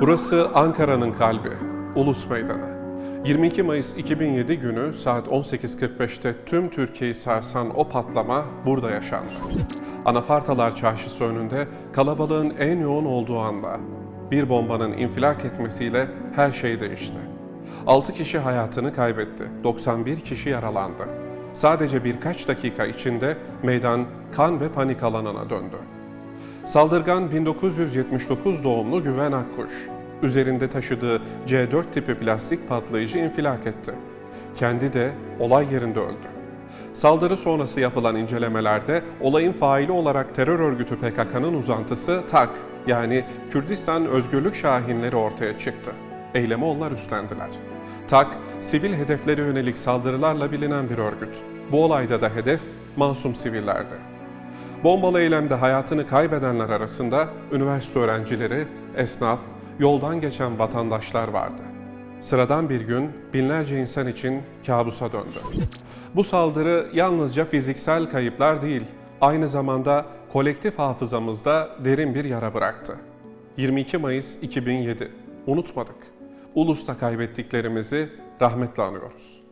Burası Ankara'nın kalbi, Ulus Meydanı. 22 Mayıs 2007 günü saat 18.45'te tüm Türkiye'yi sarsan o patlama burada yaşandı. Anafartalar Çarşısı önünde kalabalığın en yoğun olduğu anda bir bombanın infilak etmesiyle her şey değişti. 6 kişi hayatını kaybetti, 91 kişi yaralandı. Sadece birkaç dakika içinde meydan kan ve panik alanına döndü. Saldırgan 1979 doğumlu Güven Akkuş. Üzerinde taşıdığı C4 tipi plastik patlayıcı infilak etti. Kendi de olay yerinde öldü. Saldırı sonrası yapılan incelemelerde olayın faili olarak terör örgütü PKK'nın uzantısı TAK yani Kürdistan Özgürlük Şahinleri ortaya çıktı. Eylemi onlar üstlendiler. TAK, sivil hedeflere yönelik saldırılarla bilinen bir örgüt. Bu olayda da hedef masum sivillerdi. Bombalı eylemde hayatını kaybedenler arasında üniversite öğrencileri, esnaf, yoldan geçen vatandaşlar vardı. Sıradan bir gün binlerce insan için kabusa döndü. Bu saldırı yalnızca fiziksel kayıplar değil, aynı zamanda kolektif hafızamızda derin bir yara bıraktı. 22 Mayıs 2007. Unutmadık. Ulus'ta kaybettiklerimizi rahmetle anıyoruz.